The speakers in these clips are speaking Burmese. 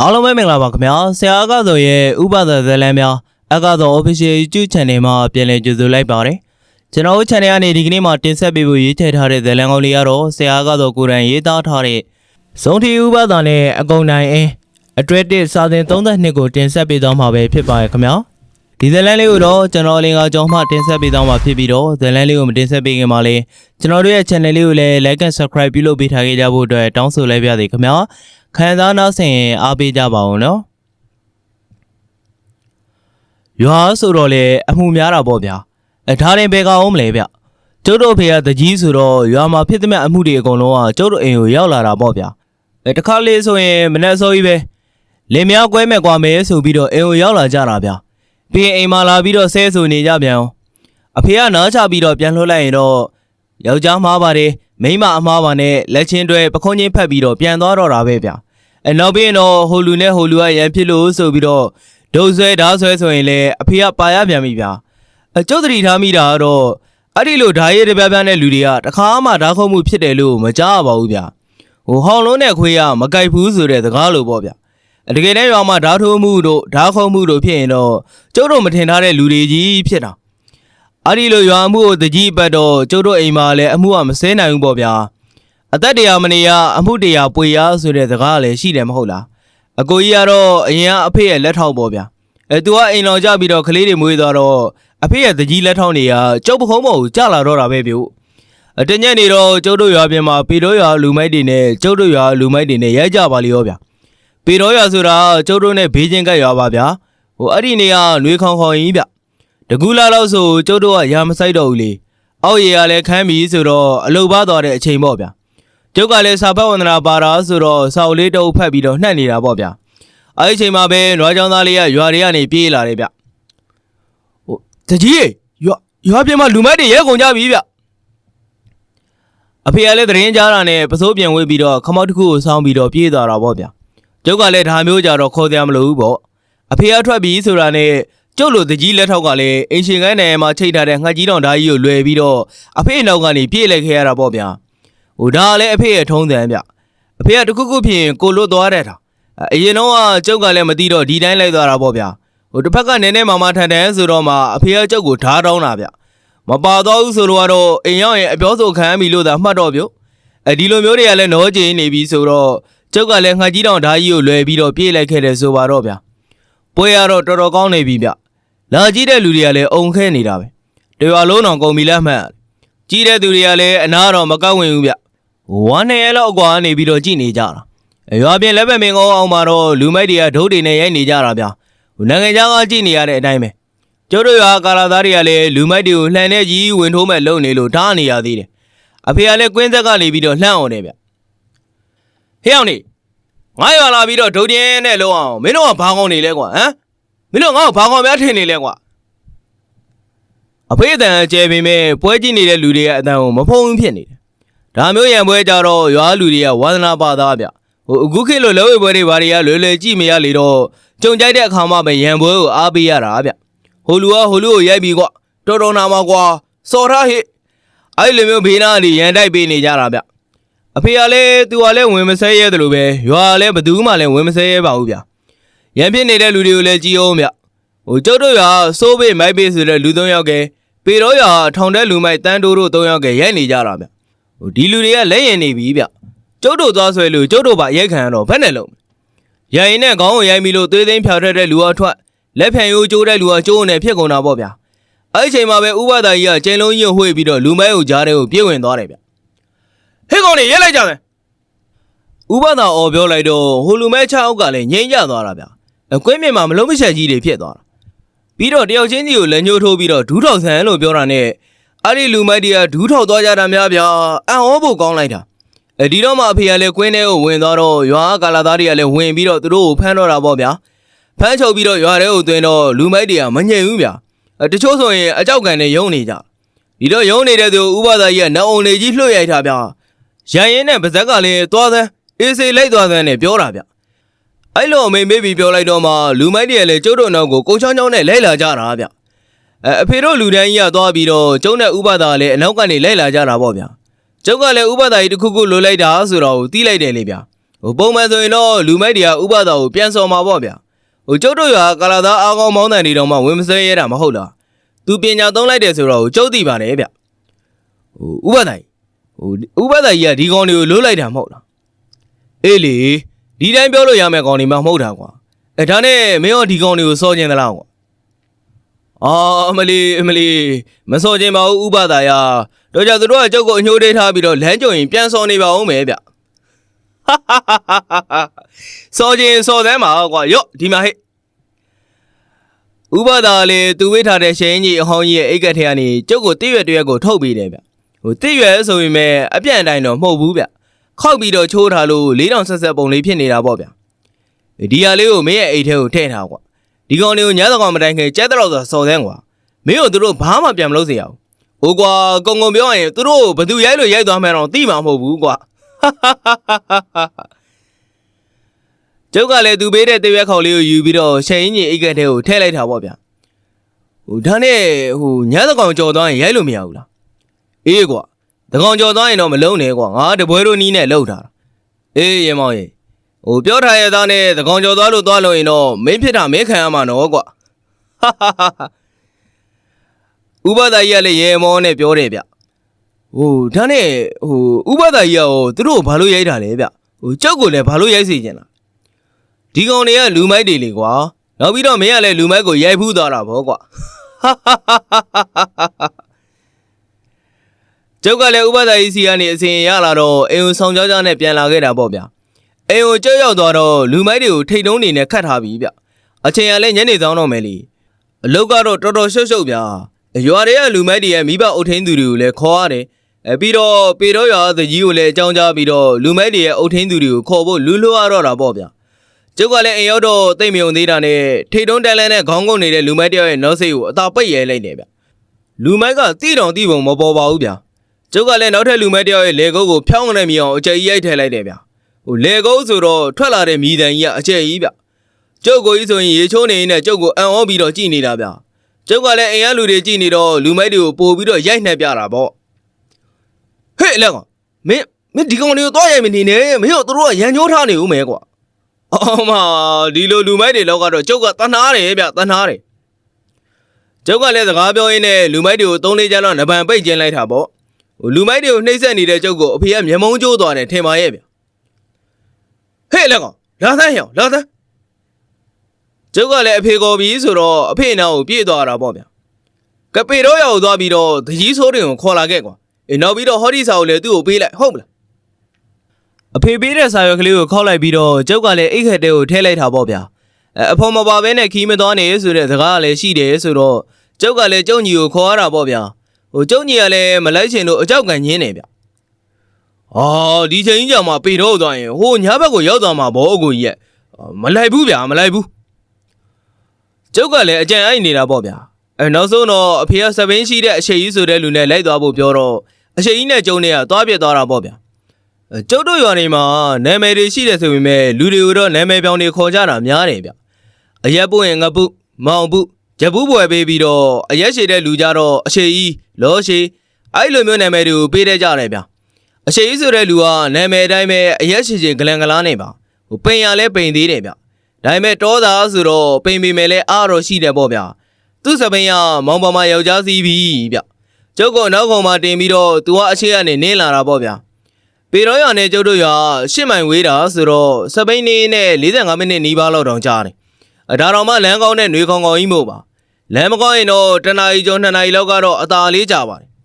အားလုံးပဲမင်္ဂလာပါခင်ဗျာဆရာအကသောရဲ့ဥပဒဇလန်းများအကသော official YouTube channel မှာပြန်လည်ကြိုဆိုလိုက်ပါတယ်ကျွန်တော်တို့ channel ကနေဒီကနေ့မှာတင်ဆက်ပေးဖို့ရေးထည့်ထားတဲ့ဇလန်းကောင်းလေးကတော့ဆရာအကသောကိုယ်တိုင်ရေးသားထားတဲ့ဇုံတီဥပဒနဲ့အကုံနိုင်အင်းအတွဲတစ်စာသင်32ကိုတင်ဆက်ပေးသွားမှာပဲဖြစ်ပါရဲ့ခင်ဗျာဒီဇလန်းလေးကိုတော့ကျွန်တော်လင်ကကြောင်းမှတင်ဆက်ပေးသွားမှာဖြစ်ပြီးတော့ဇလန်းလေးကိုမတင်ဆက်ပေးခင်မှာလည်းကျွန်တော်တို့ရဲ့ channel လေးကိုလည်း like and subscribe ပြုလုပ်ပေးထားခဲ့ကြဖို့အတွက်တောင်းဆိုလိုက်ပါသေးခင်ဗျာ ခံစားနာဆင်ရင်အားပေးကြပါဦးနော်ရွာဆိုတော့လေအမှုများတာပေါ့ဗျာအထားရင်ဘယ်ကောင်မလဲဗျကျုပ်တို့ဖေကတကြီးဆိုတော့ရွာမှာဖြစ်သမျှအမှုတွေအကုန်လုံးကကျုပ်တို့အိမ်ကိုရောက်လာတာပေါ့ဗျာအဲတခါလေးဆိုရင်မနေ့စောကြီးပဲလင်များကွဲမဲ့ကွာမယ်ဆိုပြီးတော့အိမ်ကိုရောက်လာကြတာဗျာပြီးရင်အိမ်မှာလာပြီးတော့ဆဲဆိုနေကြပြန်အောင်အဖေကနားချပြီးတော့ပြန်လှုပ်လိုက်ရင်တော့ယောက်ျားမှားပါတယ်မိန်းမအမှားပါနဲ့လက်ချင်းတွဲပခုံးချင်းဖက်ပြီးတော့ပြန်သွားတော့တာပဲဗျာ အဲနောက်ပြီးရင်တော့ဟိုလူနဲ့ဟိုလူကရန်ဖြစ်လို့ဆိုပြီးတော့ဒုံဆွဲဓာဆွဲဆိုရင်လည်းအဖေကပါရပြန်ပြီဗျာအကျုပ်တတိထားမိတာကတော့အဲ့ဒီလိုဓာရည်တပြားပြားနဲ့လူတွေကတခါမှဓာခုံမှုဖြစ်တယ်လို့မကြားပါဘူးဗျာဟိုဟောင်းလုံးနဲ့ခွေးကမကြိုက်ဘူးဆိုတဲ့စကားလိုပေါ့ဗျာအတကယ်တမ်းရွာမှာဓာထိုးမှုတို့ဓာခုံမှုတို့ဖြစ်ရင်တော့ကျုပ်တို့မထင်ထားတဲ့လူတွေကြီးဖြစ်တာအဲ့ဒီလိုရွာမှုကိုတကြီးပတ်တော့ကျုပ်တို့အိမ်မှာလည်းအမှုကမစဲနိုင်ဘူးပေါ့ဗျာ အသက်တရားမနေရအမှုတရားပွေရဆိုတဲ့စကားလည်းရှိတယ်မဟုတ်လားအကိုကြီးကတော့အရင်ကအဖေရဲ့လက်ထောက်ပေါ့ဗျာအဲသူကအိမ်တော်ကြပြီးတော့ကလေးတွေမွေးသွားတော့အဖေရဲ့တကြီးလက်ထောက်နေရကျုပ်ပခုံးပေါ်ကိုကြလာတော့တာပဲပြုအတညက်နေတော့ကျုပ်တို့ရွာပြင်မှာပေတော်ရွာလူမိုက်တွေနဲ့ကျုပ်တို့ရွာလူမိုက်တွေနဲ့ရဲကြပါလိရောဗျာပေတော်ရွာဆိုတာကျုပ်တို့နဲ့ဘေးချင်းကပ်ရွာပါဗျာဟိုအဲ့ဒီနေကနှွေးခေါင်ခေါင်ကြီးဗျတကူလာတော့ဆိုကျုပ်တို့ကရာမဆိုင်တော့ဘူးလေအောက်ရေကလည်းခမ်းပြီဆိုတော့အလုတ်ပါသွားတဲ့အချိန်ပေါ့ဗျာ ကျုပ်ကလည်းစာဖတ်ဝန္ဒနာပါတာဆိုတော့စာအုပ်လေးတစ်အုပ်ဖတ်ပြီးတော့နှက်နေတာပေါ့ဗျာအဲ့ဒီအချိန်မှာပဲနွားချောင်းသားလေးကရွာတွေကနေပြေးလာတယ်ဗျဟိုတကြီးရေရွာရွာပြင်မှာလူမိုက်တွေရဲကုန်ကြပြီဗျအဖေကလည်းသတင်းကြားတာနဲ့ပစိုးပြန်ဝေးပြီးတော့ခမောက်တစ်ခုကိုစောင်းပြီးတော့ပြေးသွားတာပေါ့ဗျာကျုပ်ကလည်းဒါမျိုးကြတော့ခေါ်ကြမလို့ဘူးပေါ့အဖေကထွက်ပြီးဆိုတာနဲ့ကျုပ်လိုတကြီးလက်ထောက်ကလည်းအင်ရှင်ကိုင်းနယ်မှာချိတ်ထားတဲ့ငှက်ကြီးတောင်ဓာကြီးကိုလွယ်ပြီးတော့အဖေနောက်ကနေပြေးလိုက်ခဲ့ရတာပေါ့ဗျာ ဟိုဒါကလည်းအဖေရဲ့ထုံးစံဗျအဖေကတခုခုဖြစ်ရင်ကိုလွတ်သွားတဲ့တာအအရင်တော့ကကျုပ်ကလည်းမသိတော့ဒီတိုင်းလိုက်သွားတာပေါ့ဗျာဟိုတစ်ဖက်ကနည်းနည်းမမထန်တယ်ဆိုတော့မှအဖေကကျုပ်ကိုဓားတောင်းတာဗျမပါတော့ဘူးဆိုတော့ကတော့အိမ်ရောက်ရင်အပြောဆိုခံရပြီလို့သာမှတ်တော့ဗျအဲဒီလိုမျိုးတွေကလည်းနောကျင်နေပြီဆိုတော့ကျုပ်ကလည်းငှက်ကြီးတောင်ဓာကြီးကိုလွယ်ပြီးတော့ပြေးလိုက်ခဲ့တယ်ဆိုပါတော့ဗျပွဲရတော့တော်တော်ကောင်းနေပြီဗျလာကြည့်တဲ့လူတွေကလည်းအုံခဲနေတာပဲတရွာလုံးတော်ကုန်ပြီလားမှတ်ကြီးတဲ့သူတွေကလည်းအနာတော့မကောက်ဝင်ဘူးဗျ ဝမ်းနဲ့ရဲလောက်အကွာနေပြီးတော့ကြည်နေကြတာရွာပြင်လက်ပဲမင်းကောင်းအောင်မှာတော့လူမိုက်တွေကဒုတ်တွေနဲ့ရိုက်နေကြတာဗျာနိုင်ငံခြားကကြည်နေရတဲ့အတိုင်းပဲကျိုးတို့ရွာကာလာသားတွေကလည်းလူမိုက်တွေကိုလှန်နေကြီးဝင်ထိုးမဲ့လုံနေလို့ဓာနေရသေးတယ်အဖေကလည်းကွင်းသက်ကနေပြီးတော့လှမ်းအောင်တယ်ဗျဟေးအောင်နေငါရွာလာပြီးတော့ဒုတ်တင်းနဲ့လုံအောင်မင်းတို့ကဘာကောင်းနေလဲကွာဟမ်မင်းတို့ငါ့ကိုဘာကောင်းများထင်နေလဲကွာအဖေအတန်အကျဲပေမဲ့ပွဲကြည့်နေတဲ့လူတွေရဲ့အတန်ကိုမဖုံးဖြစ်နေတယ် ဒါမျိုးရံပွဲကြတော့ရွာလူတွေကဝါသနာပါသားဗျဟိုအခုခေတ်လိုလဲဝဲပွဲတွေဘာတွေကလွယ်လွယ်ကြည့်မရလေတော့ကြုံကြိုက်တဲ့အခါမှပဲရံပွဲကိုအားပေးရတာဗျဟိုလူကဟိုလူကိုရိုက်ပြီးကွတော်တော်နာမှာကွာစော်ထားဟိအဲ့လိုမျိုးဘေးနားတွေရန်တိုက်ပေးနေကြတာဗျအဖေကလည်းသူကလည်းဝင်မဆဲရဲတယ်လို့ပဲရွာကလည်းဘသူမှလည်းဝင်မဆဲရဲပါဘူးဗျရံဖြစ်နေတဲ့လူတွေကိုလည်းကြည်အောင်ဗျဟိုကျုပ်တို့ရွာစိုးပေးမိုက်ပေးဆိုတဲ့လူသုံးယောက်ကပေတော့ရွာထောင်တဲ့လူမိုက်တန်းတိုးတို့သုံးယောက်ကရိုက်နေကြတာဗျ ဟိုဒီလူတွေကလက်ရင်နေပြီဗျကျုပ်တို့သွားဆွဲလို့ကျုပ်တို့ပါရိုက်ခံရတော့ဘယ်နဲ့လုံးရရင်နဲ့ခေါင်းကိုရိုက်ပြီးလို့သွေးသိမ်းဖြောက်ထက်တဲ့လူအထွက်လက်ဖြံရိုးကျိုးတဲ့လူကကျိုးနဲ့ဖြစ်ကုန်တာပေါ့ဗျာအဲ့ဒီချိန်မှာပဲဥပဒါကြီးကကျင်းလုံးကြီးကိုဝှေ့ပြီးတော့လူမဲကိုကြားထဲကိုပြေးဝင်သွားတယ်ဗျဟေးကောင်နေရက်လိုက်ကြမယ်ဥပဒါအော်ပြောလိုက်တော့ဟိုလူမဲ6အောက်ကလည်းငိမ့်ကြသွားတာဗျအကွင်းမြင်မှာမလုံးမချက်ကြီးတွေဖြစ်သွားတာပြီးတော့တယောက်ချင်းစီကိုလက်ညှိုးထိုးပြီးတော့ဒူးထောက်ဆန်လို့ပြောတာနဲ့ အဲ့ဒီလူမိုက်တွေကဒူးထောက်သွားကြတာများဗျာအံ့ဩဖို့ကောင်းလိုက်တာအဲဒီတော့မှအဖေကလည်းကွင်းထဲကိုဝင်သွားတော့ရွာကကာလာသားတွေကလည်းဝင်ပြီးတော့သူတို့ကိုဖမ်းတော့တာပေါ့ဗျာဖမ်းချုပ်ပြီးတော့ရွာထဲကိုသွင်းတော့လူမိုက်တွေကမငြိမ်ဘူးဗျာအဲတချို့ဆိုရင်အကြောက်ကန်နဲ့ယုံနေကြဒီတော့ယုံနေတဲ့သူဥပဒါကြီးကနောင်အောင်လေးကြီးလွှတ်ရိုက်တာဗျာရန်ရင်နဲ့ပါဇက်ကလည်းသွားသန်းအေးစေးလိုက်သွားသန်းနဲ့ပြောတာဗျအဲ့လိုအမေမေးပြီးပြောလိုက်တော့မှလူမိုက်တွေကလည်းကျုပ်တို့နောက်ကိုကိုချောင်းချောင်းနဲ့လိုက်လာကြတာဗျ အဲအဖေတို့လူတန်းကြီးကသွားပြီးတော့ကျုံနဲ့ဥပဒါလည်းအနောက်ကနေလိုက်လာကြတာပေါ့ဗျာကျုပ်ကလည်းဥပဒါကြီးတစ်ခုခုလိုလိုက်တာဆိုတော့တီးလိုက်တယ်လေဗျာဟဟိုပုံမှန်ဆိုရင်တော့လူမိုက်တွေကဥပဒါကိုပြန်စော်မှာပေါ့ဗျာဟိုကျုပ်တို့ရွာကာလာသားအားကောင်းမောင်းတန်တွေတော့မှဝင်မစဲရတာမဟုတ်လားသူပညာသုံးလိုက်တယ်ဆိုတော့ကျုပ်သိပါတယ်ဗျဟိုဥပဒါကြီးဟိုဥပဒါကြီးကဒီကောင်တွေကိုလွတ်လိုက်တာမဟုတ်လားအေးလေဒီတိုင်းပြောလို့ရမယ်ကောင်တွေမှမဟုတ်တာကွာအဲဒါနဲ့မင်းရောဒီကောင်တွေကိုစော်ကျင်သလားကွာ အာအမလီအမလီမစော်ကျင်ပါဘူးဥပဒါရတော့ကြသူတို့ကကျုပ်ကိုအညှိုးတေးထားပြီးတော့လမ်းကြုံရင်ပြန်စော်နေပါဦးမယ်ဗျစော်ခြင်းစော်သမ်းပါကွာရော့ဒီမှာဟဲ့ဥပဒါလေသူဝိထားတဲ့ရှင်းကြီးအဟောင်းကြီးရဲ့အိတ်ကက်ထဲကနေကျုပ်ကိုတိရွက်တရွက်ကိုထုတ်ပေးတယ်ဗျဟိုတိရွက်ဆိုရင်မဲ့အပြန့်အတိုင်းတော့မဟုတ်ဘူးဗျခောက်ပြီးတော့ချိုးထားလို့၄တောင်ဆက်ဆက်ပုံလေးဖြစ်နေတာပေါ့ဗျဒီဟာလေးကိုမင်းရဲ့အိတ်ထဲကိုထည့်ထားကွာ ဒီကောင်လေးကိုညသကောင်မတိုင်ခင်ကြက်တော့ဆိုစော်သမ်းကွာမင်းတို့သူတို့ဘာမှပြန်မလုပ်စေရဘူးဟိုကွာကုံကုံပြောရင်သူတို့ဘသူရိုက်လို့ရိုက်သွားမှန်းတော့သိမှာမဟုတ်ဘူးကွာကျုပ်ကလည်းသူပေးတဲ့တရွက်ခေါက်လေးကိုယူပြီးတော့ရှယ်ရင်ကြီးအိတ်ကက်ထဲကိုထည့်လိုက်တာပေါ့ဗျာဟိုဒါနဲ့ဟိုညသကောင်ကြော်သွားရင်ရိုက်လို့မရဘူးလားအေးကွာသကောင်ကြော်သွားရင်တော့မလုံးနဲ့ကွာငါတပွဲတို့နီးနဲ့လှုပ်ထားတာအေးရေမောင်ရေ ဟိုပြောထားရသားနဲ့သကောင်ကြော်သွားလို့သွားလို့ရင်တော့မင်းဖြစ်တာမင်းခံရမှာနော်ကွာဥပဒါကြီးကလည်းရေမောနဲ့ပြောတယ်ဗျဟိုဒါနဲ့ဟိုဥပဒါကြီးကဟိုသူတို့ကိုဘာလို့ရိုက်တာလဲဗျဟိုကြောက်ကိုလည်းဘာလို့ရိုက်စေချင်လားဒီကောင်တွေကလူမိုက်တွေလေကွာနောက်ပြီးတော့မင်းကလည်းလူမိုက်ကိုရိုက်ဖူးသွားတာဗောကွာကျုပ်ကလည်းဥပဒါကြီးစီကနေအစဉ်ရလာတော့အိမ်ကိုဆောင်ကြောကြောနဲ့ပြန်လာခဲ့တာပေါ့ဗျာ အိမ်ကိုကြောက်ရောက်သွားတော့လူမိုက်တွေကိုထိတ်တုံးနေနဲ့ခတ်ထားပြီဗျအချိန်ကလည်းညနေဆောင်တော့မယ်လीအလုတ်ကတော့တော်တော်ရှုပ်ရှုပ်ဗျာရွာတွေကလူမိုက်တွေရဲ့မိဘအုပ်ထင်းသူတွေကိုလည်းခေါ်ရတယ်အဲပြီးတော့ပေတော့ရွာသကြီးကိုလည်းအကြောင်းကြားပြီးတော့လူမိုက်တွေရဲ့အုပ်ထင်းသူတွေကိုခေါ်ဖို့လူလွှတ်ရတော့တာပေါ့ဗျာကျုပ်ကလည်းအိမ်ရောက်တော့တိတ်မြုံသေးတာနဲ့ထိတ်တုံးတန်လန်းနဲ့ခေါင်းကုတ်နေတဲ့လူမိုက်တယောက်ရဲ့နောက်စိတ်ကိုအသာပိတ်ရဲလိုက်တယ်ဗျလူမိုက်ကတိတောင်တိပုံမပေါ်ပါဘူးဗျကျုပ်ကလည်းနောက်ထပ်လူမိုက်တယောက်ရဲ့လေကုတ်ကိုဖြောင်းနေမြအောင်အကျယ်ကြီးရိုက်ထည့်လိုက်တယ်ဗျ ဟိုလေကုတ်ဆိုတော့ထွက်လာတဲ့မြည်တန်ကြီးကအကျယ်ကြီးဗျကျုပ်ကိုကြီးဆိုရင်ရေချိုးနေနေကျုပ်ကိုအံ့ဩပြီးတော့ကြည်နေတာဗျကျုပ်ကလည်းအိမ်ရလူတွေကြည်နေတော့လူမိုက်တွေကိုပို့ပြီးတော့ရိုက်နှက်ပြတာပေါ့ဟေ့လက်ကောင်မင်းမင်းဒီကောင်တွေကိုတော့ရိုက်မနေနဲ့မင်းတို့တို့ကရန်ညိုးထားနေဦးမယ်ကွာအော်မဒီလိုလူမိုက်တွေလောက်ကတော့ကျုပ်ကတနာတယ်ဗျတနာတယ်ကျုပ်ကလည်းစကားပြောရင်းနဲ့လူမိုက်တွေကိုသုံးလေးကြတော့နဗံပိတ်ကျင်းလိုက်တာပေါ့ဟိုလူမိုက်တွေကိုနှိမ့်ဆက်နေတဲ့ကျုပ်ကိုအဖေကမျက်မုံးကျိုးသွားတယ်ထင်ပါရဲ့ဗျ ဟေ့လက်ကောင်လာသန်းဟောင်လာသန်းကျုပ်ကလည်းအဖေကော်ပြီးဆိုတော့အဖေနာကိုပြေးသွားတာပေါ့ဗျကပေတော့ရောက်သွားပြီးတော့သကြီးဆိုးတွေကိုခေါ်လာခဲ့ကွာအေးနောက်ပြီးတော့ဟောဒီစာကိုလည်းသူ့ကိုပေးလိုက်ဟုတ်မလားအဖေပေးတဲ့စာရွက်ကလေးကိုခောက်လိုက်ပြီးတော့ကျုပ်ကလည်းအိတ်ခက်တဲကိုထည့်လိုက်တာပေါ့ဗျာအဲအဖေမပါဘဲနဲ့ခီးမသွားနေဆိုတဲ့စကားကလည်းရှိတယ်ဆိုတော့ကျုပ်ကလည်းကျုံညီကိုခေါ်ရတာပေါ့ဗျာဟိုကျုံညီကလည်းမလိုက်ချင်လို့အကြောက်ကန်ညင်းနေဗျ အာဒီချိန်ကြီးကြောင်မှပေတော့သွားရင်ဟိုညာဘက်ကိုရောက်သွားမှာဗောအကိုကြီးရဲ့အာမလိုက်ဘူးဗျာမလိုက်ဘူးကျုပ်ကလည်းအကြံအိုက်နေတာပေါ့ဗျာအဲနောက်ဆုံးတော့အဖေကစပင်းရှိတဲ့အရှိကြီးဆိုတဲ့လူနဲ့လိုက်သွားဖို့ပြောတော့အရှိကြီးနဲ့ကျုံနေကသွားပြစ်သွားတာပေါ့ဗျာအဲကျုပ်တို့ရွာနေမှာနာမည်တွေရှိတယ်ဆိုပေမဲ့လူတွေကိုတော့နာမည်ပြောင်းတွေခေါ်ကြတာများတယ်ဗျအရက်ပုရင်ငပုမောင်ပုဂျပူးပွဲပေးပြီးတော့အရက်ရှိတဲ့လူကြတော့အရှိကြီးလောရှိအဲ့လိုမျိုးနာမည်တွေကိုပေးတဲ့ကြတယ်ဗျ အရှိကြီးဆိုတဲ့လူကနာမည်အတိုင်းပဲအရက်ရှိချင်ဂလန်ဂလားနေပါဟိုပိန်ရလဲပိန်သေးတယ်ဗျဒါပေမဲ့တောသားဆိုတော့ပိန်ပေမဲ့လဲအားတော့ရှိတယ်ပေါ့ဗျသူ့စပိန်ကမောင်ပါမယောက်ျားစီးပြီဗျကျုပ်ကအနောက်ကောင်မှာတင်ပြီးတော့သူကအရှိကနေနင်းလာတာပေါ့ဗျပေတော့ရနဲ့ကျုပ်တို့ရရှစ်မိုင်ဝေးတာဆိုတော့စပိန်နေနဲ့45မိနစ်နီးပါးလောက်တောင်ကြာတယ်။အဒါတော်မှလမ်းကောင်းတဲ့နှွေခေါင်ခေါင်ကြီးမို့ပါ။လမ်းမကောင်းရင်တော့တနားရီကျော်နှစ်နာရီလောက်ကတော့အသာလေးကြာပါတယ်။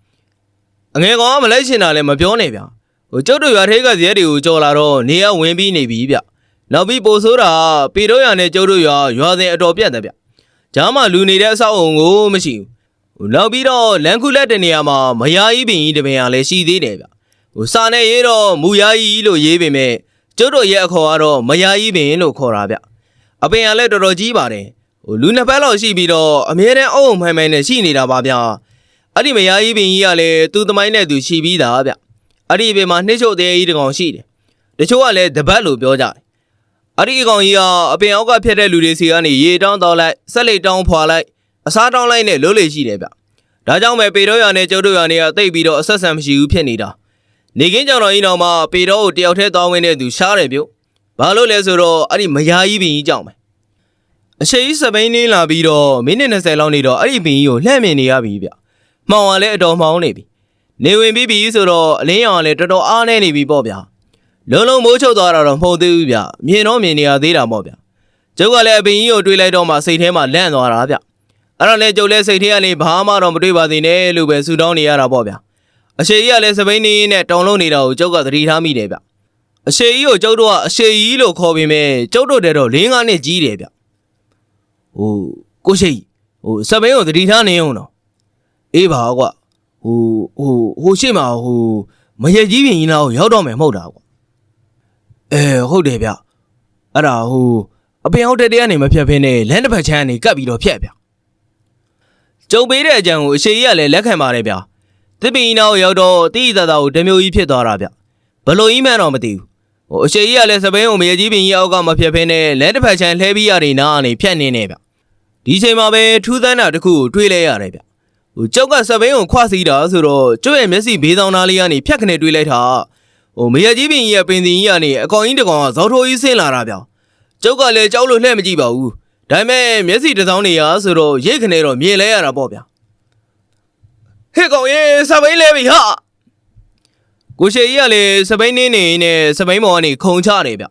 အငယ်ကောင်ကမလိုက်ချင်တာလည်းမပြောနဲ့ဗျာ။ဟိုကျုပ်တို့ရွာထဲကဇရက်တွေကိုကြော်လာတော့နေရဝင်ပြီးနေပြီဗျ။နောက်ပြီးပိုဆိုးတာပေတော့ရနဲ့ကျုပ်တို့ရွာရွာစဉ်အတော်ပြတ်တယ်ဗျ။ဂျားမှလူနေတဲ့အဆောက်အုံကိုမရှိဘူး။ဟိုနောက်ပြီးတော့လမ်းခုလက်တဲ့နေရာမှာမယားကြီးပင်ကြီးတပင်ရလည်းရှိသေးတယ်ဗျ။ဟိုစာနဲ့ရေးတော့မူယာကြီးလို့ရေးပေမဲ့ကျုပ်တို့ရဲ့အခေါ်ကတော့မယာကြီးပင်လို့ခေါ်တာဗျအပင်ကလည်းတော်တော်ကြီးပါတယ်ဟိုလူနှစ်ပတ်လောက်ရှိပြီးတော့အမြဲတမ်းအုံမှန်မှန်နဲ့ရှိနေတာပါဗျ အဲ့ဒီမယာကြီးပင်ကြီးကလည်းသူ့သမိုင်းနဲ့သူရှိပြီးသားဗျအဲ့ဒီပင်မှာနှိမ့်ချုပ်သေးကြီးတစ်ကောင်ရှိတယ်တချို့ကလည်းတပတ်လို့ပြောကြတယ်အဲ့ဒီအကောင်ကြီးကအပင်အောက်ကဖြတ်တဲ့လူတွေစီကနေရေတောင်းတောင်းလိုက်ဆက်လက်တောင်းဖွာလိုက်အစားတောင်းလိုက်နဲ့လို့လေရှိတယ်ဗျဒါကြောင့်ပဲပေတော့ရနဲ့ကျုပ်တို့ရနဲ့ကတိတ်ပြီးတော့အဆက်ဆံမရှိဘူးဖြစ်နေတာနေကင်းကြောင်တော်ကြီးတော်မှာပေတော့ကိုတယောက်တည်းသွားဝင်တဲ့သူရှားတယ်ပြုတ်ဘာလို့လဲဆိုတော့အဲ့ဒီမယားကြီးပင်ကြီးကြောင့်ပဲအရှိကြီးစပိန်နေလာပြီးတော့မိနစ်20လောက်နေတော့အဲ့ဒီပင်ကြီးကိုလှမ်းမြင်နေရပြီဗျ မှောင်ကလည်းအတော်မှောင်နေပြီနေဝင်ပြီးပြီဆိုတော့အလင်းရောင်ကလည်းတော်တော်အားနေနေပြီပေါ့ဗျာလုံးလုံးမိုးချုပ်သွားတာတော့မဟုတ်သေးဘူးဗျမြင်တော့မြင်နေရသေးတာပေါ့ဗျကျုပ်ကလည်းအပင်ကြီးကိုတွေးလိုက်တော့မှစိတ်ထဲမှာလန့်သွားတာဗျအဲ့တော့လေကျုပ်လည်းစိတ်ထဲကနေဘာမှတော့မတွေးပါသေးနဲ့လို့ပဲဆူတောင်းနေရတာပေါ့ဗျအရှိကြီးကလည်းစပိန်နေနဲ့တောင်းလုံးနေတာကိုကျုပ်ကသတိထားမိတယ်ဗျအရှိကြီးကိုကျုပ်တို့ကအရှိကြီးလို့ခေါ်ပေမဲ့ကျုပ်တို့တဲ့တော့၄၅နှစ်ကြီးတယ်ဗျဟိုကိုရှိကြီးဟိုစပိန်ကိုသတိထားနေအောင်တော့ အေးပါကွာဟိုဟိုဟိုရှိမှာဟိုမရက်ကြီးပြင်ကြီးနာကိုရောက်တော့မယ်မဟုတ်တာကွာအဲဟုတ်တယ်ဗျအဲ့ဒါဟိုအပင်ဟုတ်တဲ့တရားနေမဖြတ်ဖင်းနဲ့လမ်းတစ်ဖက်ချမ်းကနေကပ်ပြီးတော့ဖြတ်ဗျကျုံပေးတဲ့အကြံကိုအရှိကြီးကလည်းလက်ခံပါတယ်ဗျသစ်ပင်ကြီးနာကိုရောက်တော့တိတိတသာကိုတမျိုးကြီးဖြစ်သွားတာဗျဘလို့ကြီးမှန်းတော့မသိဘူးဟိုအရှိကြီးကလည်းစပိန်ကိုမရကြီးပင်ကြီးအောက်ကမဖြတ်ဖင်းနဲ့လက်တစ်ဖက်ချမ်းလှဲပြီးရနေနာကနေဖြတ်နေနေဗျဒီချိန်မှာပဲထူးသန်းတာတစ်ခုကိုတွေးလဲရတယ်ဗျ ဟိုကျောက်ကစပိန်ကိုခွစီးတာဆိုတော့ကျုပ်ရဲ့မျက်စိဘေးဆောင်သားလေးကနေဖြတ်ခနဲ့တွေးလိုက်တာဟိုမရကြီးပင်ကြီးရဲ့ပင်စင်ကြီးကနေအကောင်ကြီးတစ်ကောင်ကဇောက်ထိုးကြီးဆင်းလာတာဗျကျောက်ကလည်းကြောက်လို့လှည့်မကြည့်ပါဘူးဒါပေမဲ့မျက်စိတစ်စောင်းနေရဆိုတော့ရိတ်ခနဲ့တော့မြင်လဲရတာပေါ့ဗျဟဲ့ကောင်ရေစပိန်လဲပြီဟာကိုရှေကြီးကလည်းစပိန်နေနေနဲ့စပိန်ဘော်ကနေခုံချနေဗျ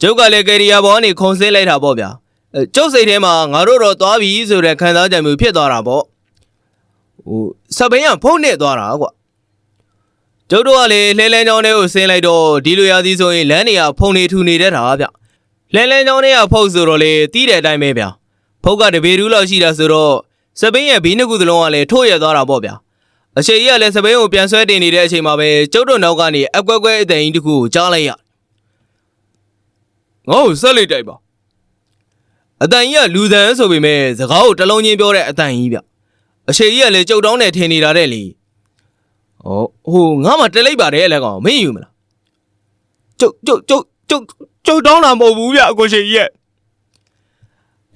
ကျုပ်ကလည်းကယ်ရီယာဘော်ကနေခုံဆင်းလိုက်တာပေါ့ဗျာအဲကျုပ်စိတ်ထဲမှာငါတို့တော့သွားပြီဆိုတဲ့ခံစားချက်မျိုးဖြစ်သွားတာပေါ့ ဟိုစပိန်ကဖုန်းနဲ့သွားတာကွာကျုပ်တို့ကလည်းလှဲလဲချောင်းတွေကိုဆင်းလိုက်တော့ဒီလိုရာသီဆိုရင်လမ်းတွေကဖုန်နေထူနေတဲ့တာဗျလှဲလဲချောင်းတွေကဖုတ်ဆိုတော့လေတီးတဲ့အတိုင်းပဲဗျဖုတ်ကတပေတူးလောက်ရှိတာဆိုတော့စပိန်ရဲ့ဘီးနှစ်ခုသလုံးကလည်းထိုးရသွားတာပေါ့ဗျာအရှိကြီးကလည်းစပိန်ကိုပြန်ဆွဲတင်နေတဲ့အချိန်မှာပဲကျုပ်တို့နောက်ကနေအကွက်ကွက်အသိန်းတစ်ခုကိုကြားလိုက်ရငေါ့ဆက်လိုက်တိုက်ပါအတန်ကြီးကလူတန်ဆိုပေမဲ့စကားကိုတစ်လုံးချင်းပြောတဲ့အတန်ကြီးဗျ အရှိကြီးကလည်းကျုပ်တောင်းနဲ့ထင်နေတာတဲ့လေဟောဟိုငါမှတက်လိုက်ပါတယ်လည်းကောင်မင်းယူမလားကျုပ်ကျုပ်ကျုပ်ကျုပ်ကျုပ်တောင်းတာမဟုတ်ဘူးဗျအကိုရှိကြီးရဲ့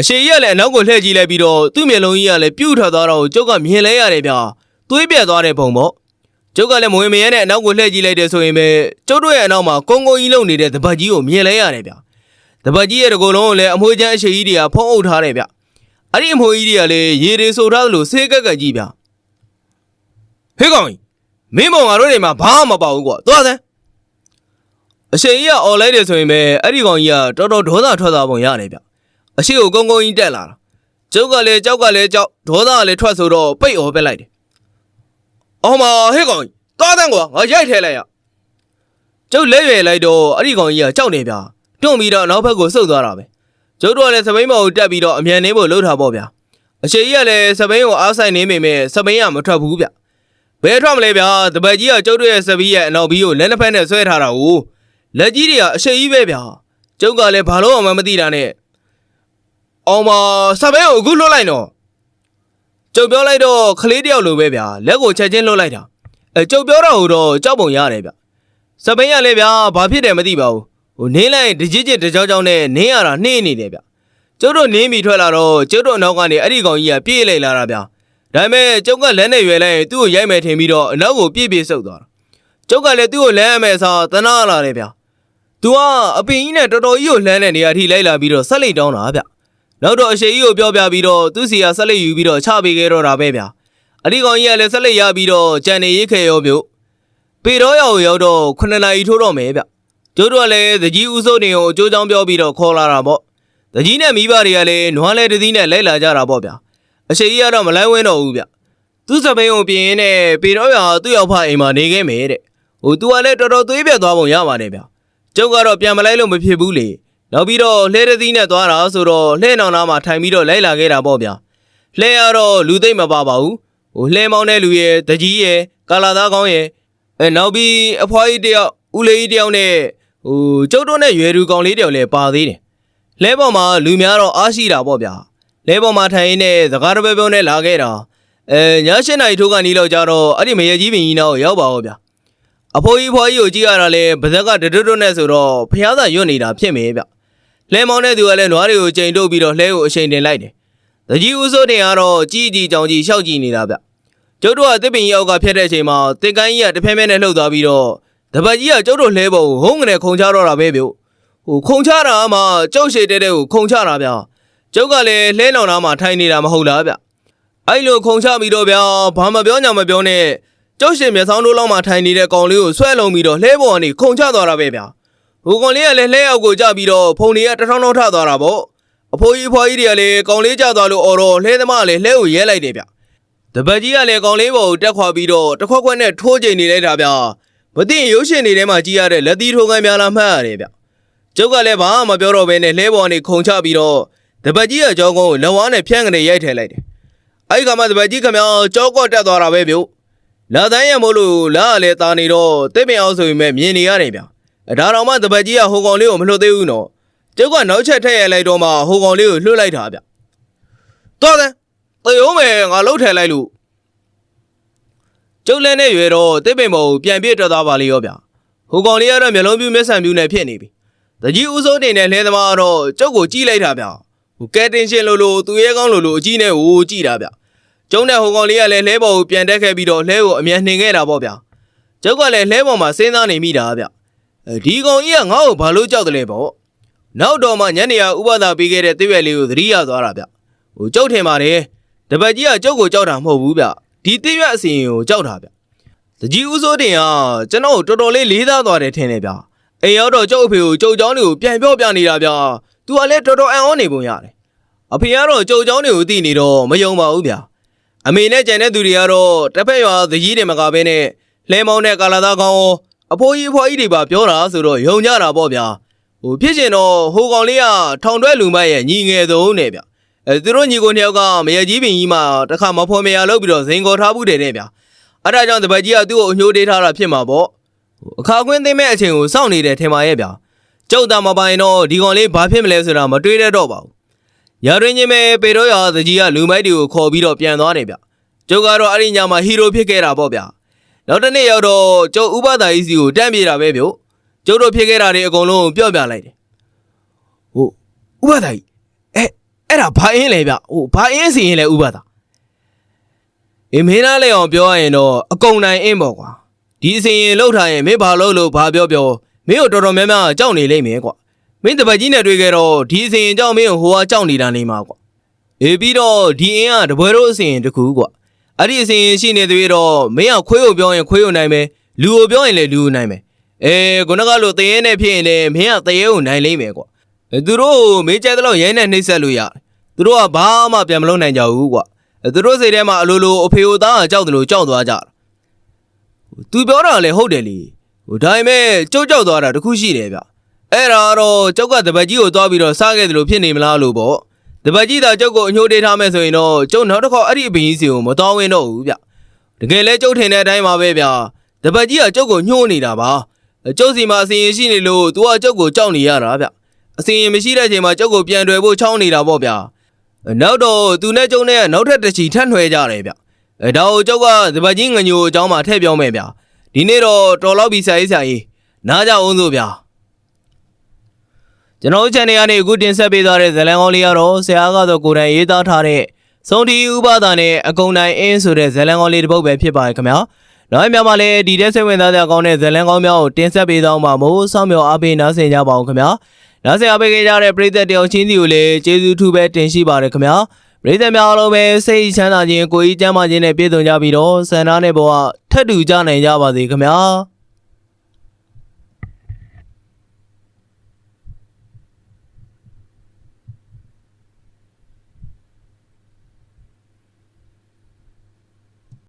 အရှိကြီးကလည်းအနောက်ကိုလှည့်ကြည့်လိုက်ပြီးတော့သူ့မျက်လုံးကြီးကလည်းပြုတ်ထွက်သွားတော့ကျုပ်ကမြင်လဲရတယ်ဗျာသွေးပြက်သွားတဲ့ပုံပေါ့ကျုပ်ကလည်းမဝင်မရဲနဲ့အနောက်ကိုလှည့်ကြည့်လိုက်တယ်ဆိုရင်ပဲကျုပ်တို့ရဲ့အနောက်မှာကုန်းကုန်းကြီးလုံနေတဲ့တပတ်ကြီးကိုမြင်လဲရတယ်ဗျတပတ်ကြီးရဲ့တကူလုံးကိုလည်းအမွှေးချမ်းအရှိကြီးတွေကဖုံးအုပ်ထားတယ်ဗျ အဲ့ဒီအမွှေးကြီးတွေကလည်းရေတွေဆိုထားသလိုဆေးကက်ကက်ကြီးဗျဟေးကောင်ကြီးမင်းမောင်ငါတို့တွေမှာဘာမှမပေါ့ဘူးကွာသွားစမ်းအရှိကြီးကអော်လိုက်တယ်ဆိုရင်ပဲအဲ့ဒီကောင်ကြီးကတော်တော်ဒေါသထွက်သွားပုံရတယ်ဗျအရှိကိုကုန်းကုန်းကြီးတက်လာတာကျုပ်ကလည်းကြောက်ကလည်းကြောက်ဒေါသကလည်းထွက်ဆိုတော့ပိတ်អော်ပက်လိုက်တယ်အော်မဟဲ့ကောင်ကြီးသွားတန်းကွာငါရိုက်ထဲလိုက်ရကျုပ်လက်ရွယ်လိုက်တော့အဲ့ဒီကောင်ကြီးကကြောက်နေဗျာတွန့်ပြီးတော့နောက်ဘက်ကိုဆုတ်သွားတာပဲ ကျုပ်တို့ကလည်းစပိန်မော်ကိုတက်ပြီးတော့အမြန်နေဖို့လှုပ်ထားပေါ့ဗျာအရှိကြီးကလည်းစပိန်ကိုအားဆိုင်နေမိမယ်စပိန်ကမထွက်ဘူးဗျဘယ်ထွက်မလဲဗျာတပတ်ကြီးကကျုပ်တို့ရဲ့စပီးရဲ့အနောက်ဘီးကိုလက်နှစ်ဖက်နဲ့ဆွဲထားတာကိုလက်ကြီးတွေကအရှိကြီးပဲဗျာကျုပ်ကလည်းဘာလို့မှမသိတာနဲ့အောင်မစပိန်ကိုအခုလွတ်လိုက်တော့ကျုပ်ပြောလိုက်တော့ခလေးတယောက်လိုပဲဗျာလက်ကိုချက်ချင်းလွတ်လိုက်တာအဲကျုပ်ပြောတော့ဟိုတော့ကြောက်ပုံရတယ်ဗျစပိန်ရလဲဗျာဘာဖြစ်တယ်မသိပါဘူး ဟိုနင်းလိုက်တကြီးကြီးတကြောင်ကြောင်နဲ့နင်းရတာနှင်းနေတယ်ဗျကျုပ်တို့နင်းပြီးထွက်လာတော့ကျုပ်တို့နောက်ကနေအဲ့ဒီကောင်ကြီးကပြေးလိုက်လာတာဗျာဒါပေမဲ့ကျုပ်ကလက်နဲ့ရွယ်လိုက်ရင်သူ့ကိုရိုက်မယ်ထင်ပြီးတော့အနောက်ကိုပြေးပြေးဆုပ်သွားတာကျုပ်ကလည်းသူ့ကိုလမ်းရမယ်ဆိုသနာလာတယ်ဗျာသူကအပင်ကြီးနဲ့တော်တော်ကြီးကိုလှမ်းတဲ့နေရာထိလိုက်လာပြီးတော့ဆက်လိုက်တောင်းတာဗျနောက်တော့အရှိကြီးကိုပြောပြပြီးတော့သူ့စီကဆက်လက်ယူပြီးတော့ချပေးခဲ့တော့တာပဲဗျာအဒီကောင်ကြီးကလည်းဆက်လက်ရပြီးတော့ကြံနေရိတ်ခဲရောမျိုးပေတော့ရောက်ရောက်တော့9နာရီထိုးတော့မယ်ဗျ ကျိုးတို့ကလည်းသကြီးဦးစိုးတင်ကိုအကျိုးချောင်းပြောပြီးတော့ခေါ်လာတာပေါ့သကြီးနဲ့မိဘတွေကလည်းနွားလဲတစ်သီးနဲ့လိုက်လာကြတာပေါ့ဗျာအရှိကြီးကတော့မလိုက်ဝင်းတော့ဘူးဗျသူ့စပိန်ကိုပြင်ရင်းနဲ့ပေတော့ရောက်သူ့ရောက်ဖအိမ်မှာနေခဲ့မယ်တဲ့ဟိုသူကလည်းတော်တော်သွေးပြတ်သွားပုံရပါတယ်ဗျာကျုပ်ကတော့ပြန်မလိုက်လို့မဖြစ်ဘူးလေနောက်ပြီးတော့လှဲတစ်သီးနဲ့သွားတာဆိုတော့လှဲနောင်နာမှာထိုင်ပြီးတော့လိုက်လာခဲ့တာပေါ့ဗျာလှဲရတော့လူသိမ့်မပါပါဘူးဟိုလှဲမောင်းတဲ့လူရဲ့တကြီးရဲ့ကာလာသားကောင်းရဲ့အဲနောက်ပြီးအဖွားကြီးတယောက်ဦးလေးကြီးတယောက်နဲ့ ဟိုကျုပ်တို့နဲ့ရွယ်သူကောင်လေးတယောက်လည်းပါသေးတယ်လှဲပေါ်မှာလူများတော့အားရှိတာပေါ့ဗျာလှဲပေါ်မှာထိုင်ရင်းနဲ့စကားတစ်ပဲပြောနဲ့လာခဲ့တာအဲည၈နာရီထိုးကနေလောက်ကြတော့အဲ့ဒီမရကြီးပင်ကြီးနောက်ရောက်ပါတော့ဗျာအဖိုးကြီးဖွားကြီးကိုကြည့်ရတာလဲဗဇက်ကတတွတ်တွတ်နဲ့ဆိုတော့ဖျားသာရွတ်နေတာဖြစ်မယ်ဗျလှဲမောင်းတဲ့သူကလည်းနွားတွေကိုချိန်တုပ်ပြီးတော့လှဲကိုအချိန်တင်လိုက်တယ်။တကြီးဦးစိုးတင်ကတော့ကြီးကြီးကြောင်ကြီးရှောက်ကြည့်နေတာဗျ။ကျုပ်တို့ကတစ်ပင်ရောက် ကဖျက်တဲ့အချိန်မှာတင်ကိုင်းကြီးကတစ်ဖက်ဖက်နဲ့လှုပ်သွားပြီးတော့ တပတ်ကြီးကကျုပ်တို့လှဲပေါ်ကိုဟုံးငနဲ့ခုံချတော့တာပဲဗျ။ဟဟိုခုံချတာမှကျုပ်ရှည်တဲ့တဲ့ကိုခုံချတာဗျာကျုပ်ကလည်းလှဲလောင်သားမှာထိုင်နေတာမဟုတ်လားဗျအဲ့လိုခုံချပြီးတော့ဗျာဘာမပြောညာမပြောနဲ့ကျုပ်ရှည်မျက်စောင်းတို့လောက်မှာထိုင်နေတဲ့ကောင်လေးကိုဆွဲလုံးပြီးတော့လှဲပေါ်ကနေခုံချသွားတာပဲဗျာဟိုကောင်လေးကလည်းလှဲအောက်ကိုကြပြီးတော့ဖုန်တွေကတထောင်းထောင်းထသွားတာပေါ့အဖိုးကြီးဖွားကြီးတွေကလည်းကောင်လေးကြသွားလို့အော်တော့လှဲသမားကလည်းလှဲကိုရဲလိုက်တယ်ဗျတပတ်ကြီးကလည်းကောင်လေးပေါ်ကိုတက်ခွာပြီးတော့တစ်ခွက်ခွက်နဲ့ထိုးကျိန်နေလိုက်တာဗျာ မသိရင်ရုပ်ရှင်တွေထဲမှာကြည့်ရတဲ့လက်သီးထိုးကမ်းများလားမှတ်ရတယ်ဗျကျုပ်ကလည်းဘာမှမပြောတော့ဘဲနဲ့လှဲပေါ်ကနေခုံချပြီးတော့တပတ်ကြီးရဲ့ကြောကုန်းကိုလက်ဝါးနဲ့ဖြန့်ကနေရိုက်ထည့်လိုက်တယ်။အဲဒီကမှတပတ်ကြီးခမအောင်ကြောကော့တက်သွားတာပဲဗျ။လာတန်းရမို့လို့လာကလည်းတာနေတော့တစ်ပင်အောင်ဆိုရင်ပဲမြင်နေရတယ်ဗျ။အဲဒါတော့မှတပတ်ကြီးကဟိုကောင်လေးကိုမလွတ်သေးဘူးနော်။ကျုပ်ကနောက်ချက်ထည့်ရလိုက်တော့မှဟိုကောင်လေးကိုလွှတ်လိုက်တာဗျ။တော်တယ်။သေအောင်မယ်ငါလှုပ်ထည့်လိုက်လို့ ကျုပ်လည်းနဲ့ရွယ်တော့တစ်ပင်ပေါ်ကိုပြန်ပြစ်တက်သွားပါလေရောဗျ။ဟိုကောင်လေးကတော့မျိုးလုံးပြူးမျက်စံပြူးနဲ့ဖြစ်နေပြီ။တကြီးဦးစိုးတင်တဲ့လဲသမားကတော့ကျုပ်ကိုကြည့်လိုက်တာဗျဟိုကဲတင်ရှင်လို့လို့သူရဲကောင်းလို့လို့အကြီးနဲ့ဟိုကြည့်တာဗျကျုံးတဲ့ဟိုကောင်လေးကလည်းလဲပေါ်ကိုပြန်တက်ခဲ့ပြီးတော့လဲကိုအမြန်နှင်ခဲ့တာပေါ့ဗျကျုပ်ကလည်းလဲပေါ်မှာစဉ်းစားနေမိတာဗျအဲဒီကောင်ကြီးကငါ့ကိုဘာလို့ကြောက်တယ်လဲပေါ့နောက်တော့မှညနေကဥပဒါပေးခဲ့တဲ့တရွက်လေးကိုသတိရသွားတာဗျဟိုကျုပ်ထင်ပါတယ်တပတ်ကြီးကကျုပ်ကိုကြောက်တာမဟုတ်ဘူးဗျ ဒီတရွက်အစီရင်ကိုကြောက်တာဗျတကြီးဦးစိုးတင်ကကျွန်တော်ကိုတော်တော်လေးလေးစားသွားတယ်ထင်တယ်ဗျ အိမ်ရောက်တော့ကျုပ်အဖေကိုကျုပ်เจ้าတွေကိုပြန်ပြောပြနေတာဗျာ။ तू ကလည်းတော်တော်အံ့ဩနေပုံရတယ်။အဖေကတော့ကျုပ်เจ้าတွေကိုသိနေတော့မယုံပါဘူးဗျာ။အမေနဲ့ကြံတဲ့သူတွေကတော့တစ်ဖက်ရွာသကြီးတွေမကဘဲနဲ့လှဲမောင်းတဲ့ကာလာသားကောင်းရောအဖိုးကြီးအဖွားကြီးတွေပါပြောတာဆိုတော့ယုံကြတာပေါ့ဗျာ။ဟိုဖြစ်ချင်တော့ဟိုကောင်လေးကထောင်တွဲလူမရဲ့ညီငယ်ဆုံးနဲ့ဗျာ။ အဲသူတို့ညီကိုနှစ်ယောက်ကမရကြီးပင်ကြီးမှာတစ်ခါမဖော်မရလုပ်ပြီးတော့ဇင်ခေါ်ထားဘူးတယ်တဲ့ဗျာ။အဲ့ဒါကြောင့်တပတ်ကြီးကသူ့ကိုအညှိုးတေးထားတာဖြစ်မှာပေါ့။အခါကွင်းသိမ်းမဲ့အချိန်ကိုစောင့်နေတယ်ထင်ပါရဲ့ဗျာကျုပ်တာမပိုင်တော့ဒီကောင်လေးဘာဖြစ်မလဲဆိုတာမတွေးတတ်တော့ပါဘူးရာတွင်ချင်းပဲပေတော့ရသကြီးကလူမိုက်တွေကိုခေါ်ပြီးတော့ပြန်သွားတယ်ဗျကျုပ်ကတော့အဲ့ဒီညမှာဟီရိုဖြစ်ခဲ့တာပေါ့ဗျာနောက်တစ်နေ့ရောက်တော့ကျုပ်ဥပဒါကြီးစီကိုတန့်ပြေတာပဲဗျကျုပ်တို့ဖြစ်ခဲ့တာတွေအကုန်လုံးပြော့ပြလိုက်တယ်ဟိုဥပဒါကြီး အဲအဲ့ဒါဘာအင်းလဲဗျဟိုဘာအင်းစီရင်လဲဥပဒါအင်းမင်းသားလေးအောင်ပြောရရင်တော့အကုန်နိုင်အင်းပေါ့ကွာဒီအစီရင်လောက်ထားရင်မင်းဘာလို့လို့ဘာပြောပြောမင်းတို့တော်တော်များများကြောက်နေလိမ့်မယ်ကွာမင်းတပတ်ကြီးနဲ့တွေ့ခဲ့တော့ဒီအစီရင်ကြောက်မင်းကိုဟိုကကြောက်နေတာနေမှာကွာအေးပြီးတော့ဒီအင်းကတပွဲတို့အစီရင်တစ်ခုကွာအဲ့ဒီအစီရင်ရှိနေသေးတော့မင်းကခွေးကိုပြောရင်ခွေးကိုနိုင်မယ်လူကိုပြောရင်လည်းလူကိုနိုင်မယ်အဲခုနကလို့တရေနဲ့ဖြစ်ရင်လည်းမင်းကတရေကိုနိုင်လိမ့်မယ်ကွာအဲ သူတို့ကိုမင်းကြိုက်တဲ့လောက်ရိုင်းနဲ့နှိပ်စက်လို့ရတယ်သူတို့ကဘာမှပြန်မလုပ်နိုင်ကြဘူးကွာအဲသူတို့စိတ်ထဲမှာအလိုလိုအဖေကိုသားကကြောက်တယ်လို့ကြောက်သွားကြတာသူပြောတာလည်းဟုတ်တယ်လေဟိုဒါပေမဲ့ကြုတ်ကြောက်သွားတာတခုရှိတယ်ဗျအဲ့ဒါကတော့ကျုပ်ကတပတ်ကြီးကိုသွားပြီးတော့စားခဲ့တယ်လို့ဖြစ်နေမလားလို့ပေါ့တပတ်ကြီးသာကျုပ်ကိုအညှိုးတေးထားမယ်ဆိုရင်တော့ကျုပ်နောက်တစ်ခေါက်အဲ့ဒီအပင်ကြီးစီကိုမတော်ဝင်တော့ဘူးဗျတကယ်လဲကျုပ်ထင်တဲ့အတိုင်းပါပဲဗျတပတ်ကြီးကကျုပ်ကိုညှိုးနေတာပါကျုပ်စီမှာအစီရင်ရှိနေလို့သူကကျုပ်ကိုကြောက်နေရတာဗျ အစီရင်မရှိတဲ့အချိန်မှာကျုပ်ကိုပြန်တွယ်ဖို့ချောင်းနေတာပေါ့ဗျနောက်တော့သူနဲ့ကျုံနဲ့ကနောက်ထပ်တစ်ချီထပ်ထွယ်ကြတယ်ဗျအဲဒါကိုကျုပ်ကသပတ်ကြီးငညိုအကြောင်းမှာထည့်ပြောမယ်ဗျာဒီနေ့တော့တော်လောက်ပြီဆရာကြီးဆရာကြီးနားကြအောင်စို့ဗျာကျွန်တော်တို့ channel ကနေအခုတင်ဆက်ပေးသွားတဲ့ဇတ်လန်ကောင်းလေးကတော့ဆရာကတော့ကိုယ်တိုင်ရေးသားထားတဲ့စုံတီဥပဒါနဲ့အကုံတိုင်းအင်းဆိုတဲ့ဇတ်လန်ကောင်းလေးတစ်ပုဒ်ပဲဖြစ်ပါတယ်ခင်ဗျာနောက်မြန်မာမှာလည်းဒီတဲ့စိတ်ဝင်စားတဲ့အကောင်းတဲ့ဇတ်လန်ကောင်းများကိုတင်ဆက်ပေးသွားမှာမို့စောင့်မျှော်အားပေးနားဆင်ကြပါအောင်ခင်ဗျာ နားဆင်အားပေးကြတဲ့ပရိသတ်တယောက်ချင်းစီကိုလည်းကျေးဇူးထူးပဲတင်ရှိပါတယ်ခင်ဗျာပရိသတ်များအားလုံးပဲစိတ်ချမ်းသာခြင်းကိုယ်ကြီးကျမ်းမာခြင်းနဲ့ပြည့်စုံကြပြီးတော့ဆန္ဒနဲ့ဘဝထက်တူကြနိုင်ကြပါစေခင်ဗျာ